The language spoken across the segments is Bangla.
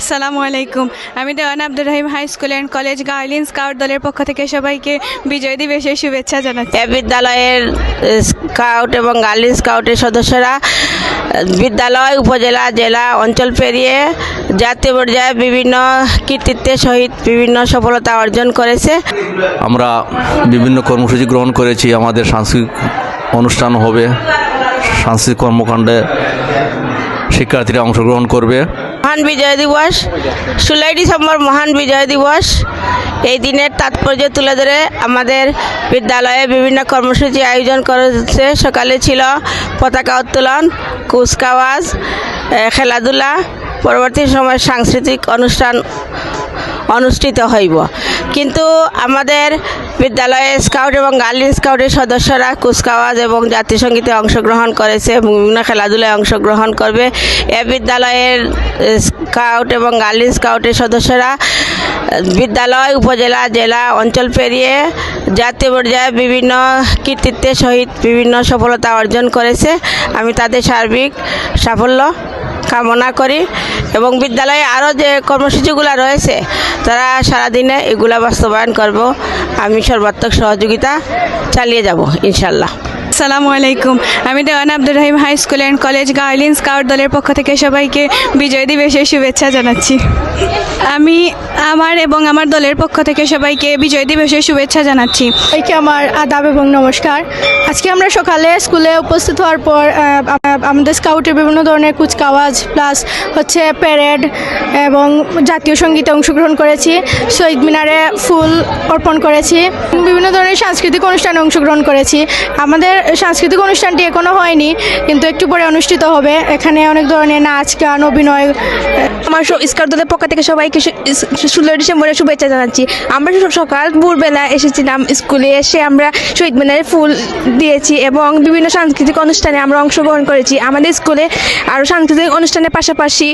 আসসালামু আলাইকুম। আমি Dewan Abdur Rahim high school and college গার্লিন scout দলের পক্ষ থেকে সবাইকে বিজয় দিবসের শুভেচ্ছা জানাচ্ছি। বিদ্যালয়ের স্কাউট এবং গার্লিন স্কাউটের সদস্যরা বিদ্যালয় উপজেলা জেলা অঞ্চল পেরিয়ে জাতীয় পর্যায়ে বিভিন্ন কৃতিত্বের সহিত বিভিন্ন সফলতা অর্জন করেছে। আমরা বিভিন্ন কর্মসূচি গ্রহণ করেছি আমাদের সাংস্কৃতিক অনুষ্ঠান হবে সাংস্কৃতিক কর্মকাণ্ডে শিক্ষার্থীরা অংশগ্রহণ করবে। মহান বিজয় দিবস। ষোলোই ডিসেম্বর মহান বিজয় দিবস। এই দিনের তাৎপর্য তুলে ধরে আমাদের বিদ্যালয়ে বিভিন্ন কর্মসূচি আয়োজন করেছে। সকালে ছিল পতাকা উত্তোলন, কুচকাওয়াজ খেলাধুলা। পরবর্তী সময় সাংস্কৃতিক অনুষ্ঠান অনুষ্ঠিত হইব। কিন্তু আমাদের বিদ্যালয়ে স্কাউট এবং গার্লিন স্কাউটের সদস্যরা কুচকাওয়াজ এবং জাতীয় অংশগ্রহণ করেছে বিভিন্ন খেলাধুলায় অংশগ্রহণ করবে। এ বিদ্যালয়ের স্কাউট এবং গার্লিন স্কাউটের সদস্যরা বিদ্যালয়, উপজেলা, জেলা, অঞ্চল পেরিয়ে জাতীয় পর্যায়ে বিভিন্ন কৃতিত্বের সহিত বিভিন্ন সফলতা অর্জন করেছে। আমি তাদের সার্বিক সাফল্য কামনা করি এবং বিদ্যালয়ে আরও যে কর্মসূচিগুলো রয়েছে, তারা সারাদিনে এগুলা বাস্তবায়ন করব। আমি সর্বাত্মক সহযোগিতা চালিয়ে যাব ইনশাল্লাহ আসসালামু আলাইকুম। আমি Dewan Abdur Rahim high school and college গার্লিন scout দলের পক্ষ থেকে সবাইকে বিজয় দিবসের শুভেচ্ছা জানাচ্ছি। আমি আমার এবং আমার দলের পক্ষ থেকে সবাইকে বিজয় দিবসের শুভেচ্ছা জানাচ্ছি। সবাইকে আমার আদাব এবং নমস্কার। আজকে আমরা সকালে স্কুলে উপস্থিত হওয়ার পর আমাদের স্কাউটের বিভিন্ন ধরনের কুচকাওয়াজ, প্লাস হচ্ছে প্যারেড এবং জাতীয় সঙ্গীতে অংশগ্রহণ করেছি, শহীদ মিনারে ফুল অর্পণ করেছি, বিভিন্ন ধরনের সাংস্কৃতিক অনুষ্ঠানে অংশগ্রহণ করেছি। আমাদের সাংস্কৃতিক অনুষ্ঠানটি এখনও হয়নি কিন্তু একটু পরে অনুষ্ঠিত হবে। এখানে অনেক ধরনের নাচ গান অভিনয় আমার স্কাউট দলের পক্ষ থেকে সবাইকে ষোলোই ডিসেম্বরের শুভেচ্ছা জানাচ্ছি। আমরা সকাল ভোরবেলা এসেছিলাম স্কুলে এসে আমরা শহীদ মিনারে ফুল দিয়েছি এবং বিভিন্ন সাংস্কৃতিক অনুষ্ঠানে আমরা অংশগ্রহণ করেছি। আমাদের স্কুলে আরও সাংস্কৃতিক অনুষ্ঠানের পাশাপাশি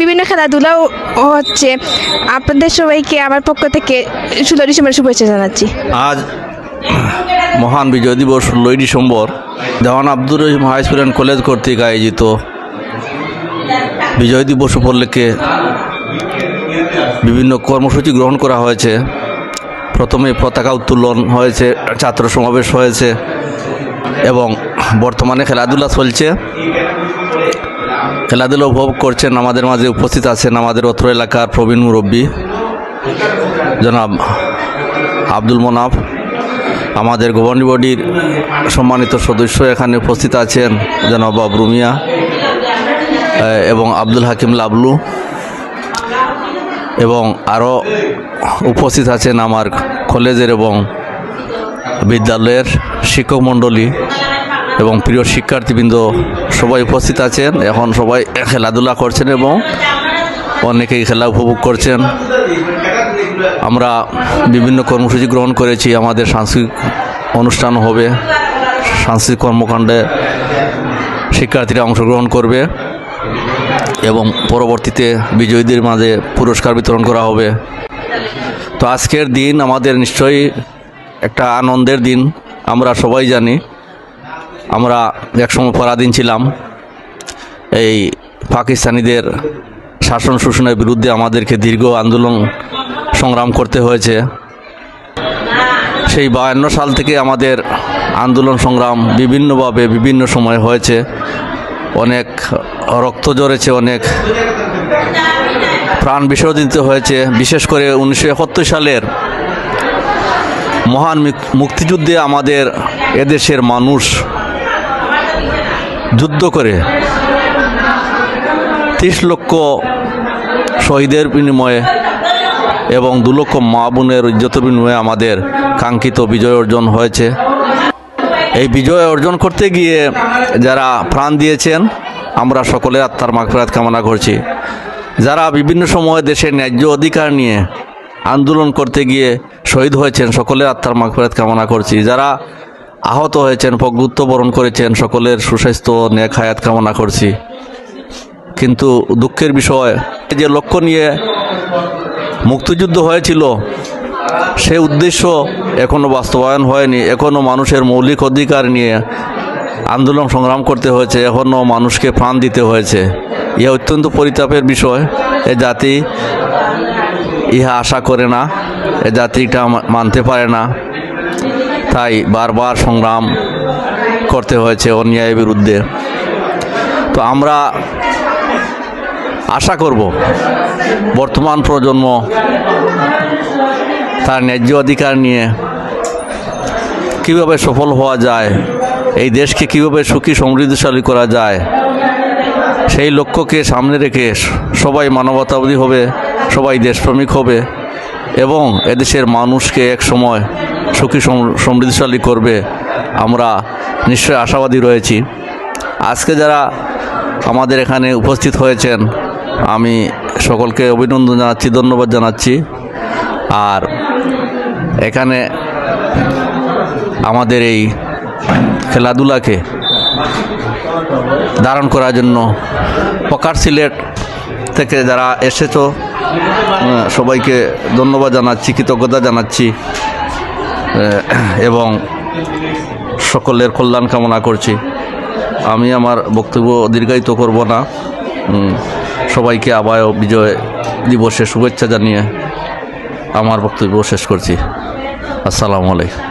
বিভিন্ন খেলাধুলাও হচ্ছে। আপনাদের সবাইকে আমার পক্ষ থেকে ষোলোই ডিসেম্বরের শুভেচ্ছা জানাচ্ছি। আজ মহান বিজয় দিবস ষোলোই December Dewan Abdur Rahim high school and college কর্তৃক আয়োজিত বিজয় দিবস উপলক্ষে বিভিন্ন কর্মসূচি গ্রহণ করা হয়েছে। প্রথমে পতাকা উত্তোলন হয়েছে, ছাত্র সমাবেশ হয়েছে এবং বর্তমানে খেলাধুলা চলছে। খেলাধুলা উপভোগ করছেন, আমাদের মাঝে উপস্থিত আছেন আমাদের অত্র এলাকার প্রবীণ মুরব্বী জনাব আব্দুল মোনাফ। আমাদের গভর্নিং বডির সম্মানিত সদস্য এখানে উপস্থিত আছেন জনাব বাবরু মিয়া এবং আব্দুল হাকিম লাবলু, এবং আরও উপস্থিত আছেন আমার কলেজের এবং বিদ্যালয়ের শিক্ষক মণ্ডলী এবং প্রিয় শিক্ষার্থীবৃন্দ, সবাই উপস্থিত আছেন। এখন সবাই খেলাধুলা করছেন এবং অনেকেই খেলা উপভোগ করছেন। আমরা বিভিন্ন কর্মসূচি গ্রহণ করেছি, আমাদের সাংস্কৃতিক অনুষ্ঠান হবে, সাংস্কৃতিক কর্মকাণ্ডে শিক্ষার্থীরা অংশগ্রহণ করবে এবং পরবর্তীতে বিজয়ীদের মাঝে পুরস্কার বিতরণ করা হবে। তো আজকের দিন আমাদের নিশ্চয়ই একটা আনন্দের দিন, আমরা সবাই জানি। আমরা একসময় পরাধীন ছিলাম। এই পাকিস্তানিদের শাসন শোষণের বিরুদ্ধে আমাদেরকে দীর্ঘ আন্দোলন সংগ্রাম করতে হয়েছে। সেই বায়ান্ন সাল থেকে আমাদের আন্দোলন সংগ্রাম বিভিন্নভাবে বিভিন্ন সময় হয়েছে। অনেক রক্ত জড়েছে অনেক প্রাণ বিসর্জিত হয়েছে। বিশেষ করে উনিশশো একাত্তর সালের মহান মুক্তিযুদ্ধে আমাদের এদেশের মানুষ যুদ্ধ করে ত্রিশ লক্ষ শহীদের বিনিময়ে এবং দু লক্ষ মা বোনের ইজ্জতের বিনিময়ে আমাদের কাঙ্ক্ষিত বিজয় অর্জন হয়েছে। এই বিজয় অর্জন করতে গিয়ে যারা প্রাণ দিয়েছেন, আমরা সকলে আত্মার মাগফিরাত কামনা করছি। যারা বিভিন্ন সময়ে দেশের ন্যায্য অধিকার নিয়ে আন্দোলন করতে গিয়ে শহীদ হয়েছেন, সকলের আত্মার মাগফিরাত কামনা করছি। যারা আহত হয়েছেন প্রগুত্ব বরণ করেছেন, সকলের সুস্বাস্থ্য নেক হায়াত কামনা করছি। কিন্তু দুঃখের বিষয়, যে লক্ষ্য নিয়ে মুক্তিযুদ্ধ হয়েছিল, সে উদ্দেশ্য এখনও বাস্তবায়ন হয়নি। এখনও মানুষের মৌলিক অধিকার নিয়ে আন্দোলন সংগ্রাম করতে হয়েছে এখনও মানুষকে প্রাণ দিতে হয়েছে। ইহা অত্যন্ত পরিতাপের বিষয়। এ জাতি ইহা আশা করে না, এ জাতিটা মানতে পারে না। তাই বারবার সংগ্রাম করতে হয়েছে অন্যায়ের বিরুদ্ধে। তো আমরা আশা করব বর্তমান প্রজন্ম তার ন্যায্য অধিকার নিয়ে কীভাবে সফল হওয়া যায়, এই দেশকে কীভাবে সুখী সমৃদ্ধশালী করা যায়, সেই লক্ষ্যকে সামনে রেখে সবাই মানবতাবাদী হবে, সবাই দেশপ্রেমিক হবে এবং এদেশের মানুষকে এক সময় সুখী সম- সমৃদ্ধশালী করবে, আমরা নিশ্চয় আশাবাদী রয়েছি। আজকে যারা আমাদের এখানে উপস্থিত হয়েছেন আমি সকলকে অভিনন্দন জানাচ্ছি, ধন্যবাদ জানাচ্ছি। আর এখানে আমাদের এই খেলাধুলাকে ধারণ করার জন্য পকার সিলেট থেকে যারা এসেছ সবাইকে ধন্যবাদ জানাচ্ছি, কৃতজ্ঞতা জানাচ্ছি এবং সকলের কল্যাণ কামনা করছি। আমি আমার বক্তব্য দীর্ঘায়িত করব না। সবাইকে আবার বিজয় দিবসে শুভেচ্ছা জানিয়ে আমার বক্তব্য শেষ করছি। আসসালামু আলাইকুম।